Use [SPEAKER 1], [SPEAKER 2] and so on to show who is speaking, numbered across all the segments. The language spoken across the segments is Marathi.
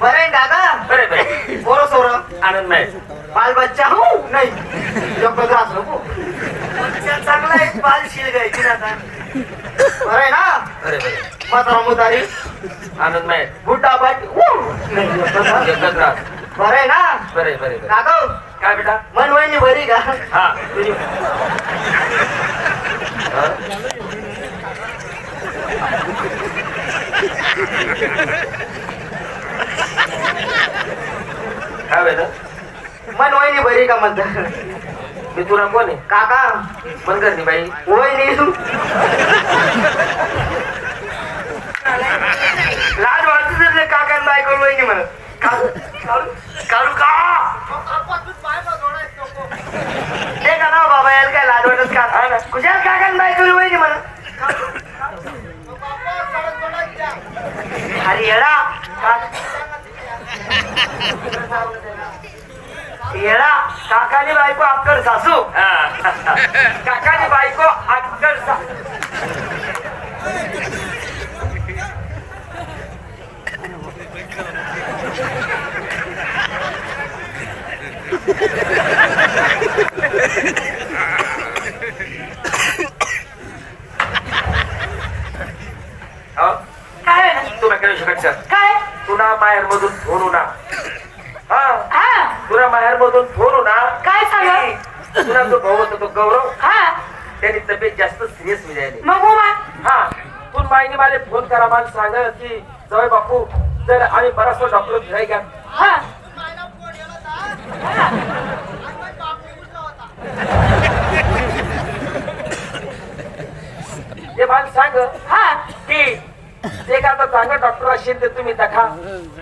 [SPEAKER 1] बरं दादा?
[SPEAKER 2] बरे बरे
[SPEAKER 1] पोरं सोर.
[SPEAKER 2] आनंद नाही
[SPEAKER 1] बाल बच्चा हो? नाही. जगत राहत नको चांगला आहे बाल शिल घ्यायची ना आता. बरं आहे ना?
[SPEAKER 2] बरे बरे
[SPEAKER 1] म्हातारा मुतारी.
[SPEAKER 2] आनंद नाही
[SPEAKER 1] बुड्डा बाट नाही.
[SPEAKER 2] एकच राहत
[SPEAKER 1] बरं आहे ना?
[SPEAKER 2] बरे बरे बरे
[SPEAKER 1] काका
[SPEAKER 2] काय बेटा?
[SPEAKER 1] मन वहिनी बरी का?
[SPEAKER 2] हा.
[SPEAKER 1] तुझी
[SPEAKER 2] काय बेटा
[SPEAKER 1] मन वहिनी बरी का म्हणत?
[SPEAKER 2] मी तुला कोण आहे?
[SPEAKER 1] काका?
[SPEAKER 2] पण करते बाई.
[SPEAKER 1] वहिनी? लाज वाटत तर काका बायको वहिनी म्हणत काढू का? ते का ना बाबा याला काय लाज वाटत का? कुशाल काका बायको वहिनी म्हणत अरे येडा का- येडा काकानी बायको अक्कल सासू. काकानी बायको अक्कल? काय
[SPEAKER 2] तू काय करू शकत
[SPEAKER 1] काय
[SPEAKER 2] तुला माहेर मधून फोन ना हा
[SPEAKER 1] हा
[SPEAKER 2] तुला माहेर मधून फोन ना
[SPEAKER 1] काय सांगा?
[SPEAKER 2] तुला जो भाऊ होता तो गौरव.
[SPEAKER 1] हा.
[SPEAKER 2] त्याने तब्येत जास्त सिरियस जायली
[SPEAKER 1] मग उमा
[SPEAKER 2] हा. तू माईने मला फोन करा मला सांग की जवळ बापू जर आम्ही बराचसा डॉक्टर फिराय घ्या
[SPEAKER 1] हा.
[SPEAKER 2] ते मला सांग
[SPEAKER 1] हा.
[SPEAKER 2] की जे का चांगलं डॉक्टर असेल ते तुम्ही दाखा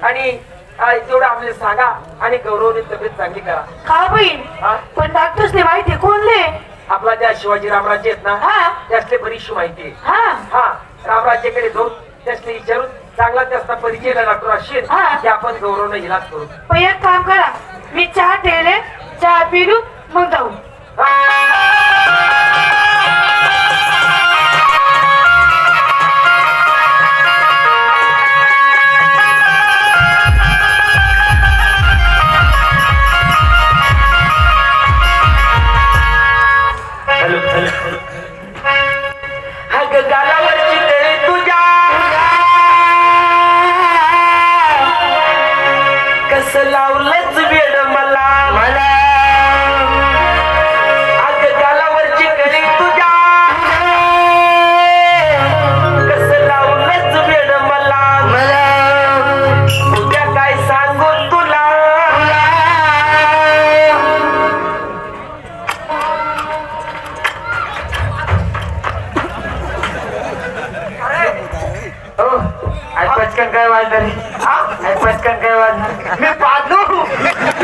[SPEAKER 2] आणि हा, तेवढं आपल्याला सांगा आणि गौरवने तब्येत चांगली करा.
[SPEAKER 1] का बहीण?
[SPEAKER 2] हा?
[SPEAKER 1] पण डॉक्टर्सने माहिती कोणले?
[SPEAKER 2] आपला ज्या शिवाजी रामराज्य आहेत ना
[SPEAKER 1] हा.
[SPEAKER 2] त्यातले बरीचशी माहिती आहे.
[SPEAKER 1] हा.
[SPEAKER 2] हा रामराज्याकडे जाऊन त्यासने विचारून चांगला त्याचा परिचय डॉक्टर असेल
[SPEAKER 1] हा.
[SPEAKER 2] की आपण गौरवनं इलाज करू.
[SPEAKER 1] पण एक काम करा मी चहा ठेवले चहा पिलू मग जाऊ. वाजणार. मी पाहतो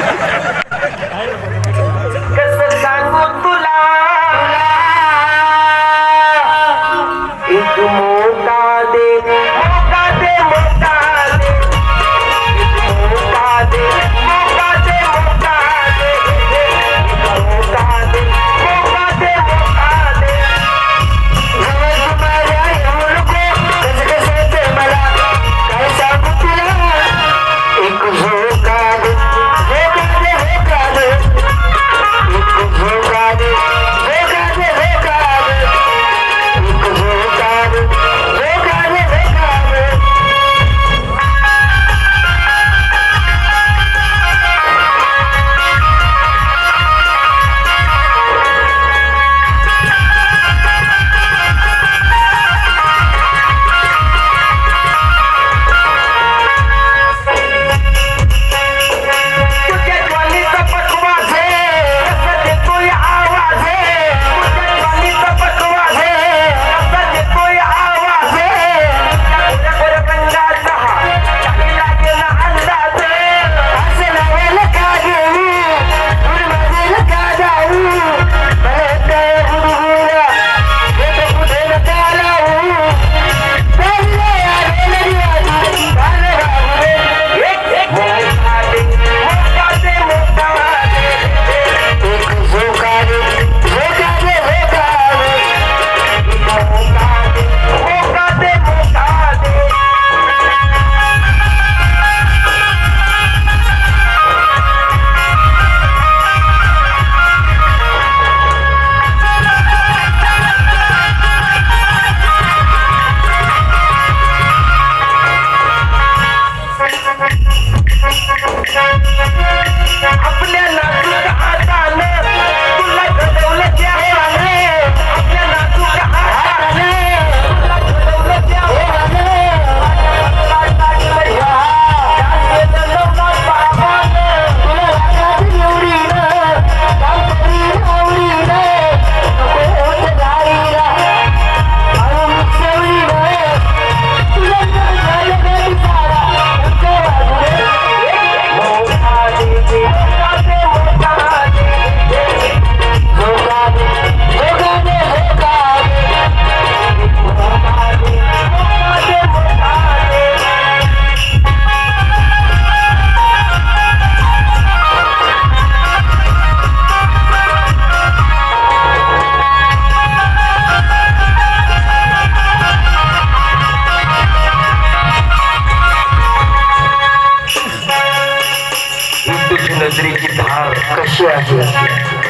[SPEAKER 3] तुझी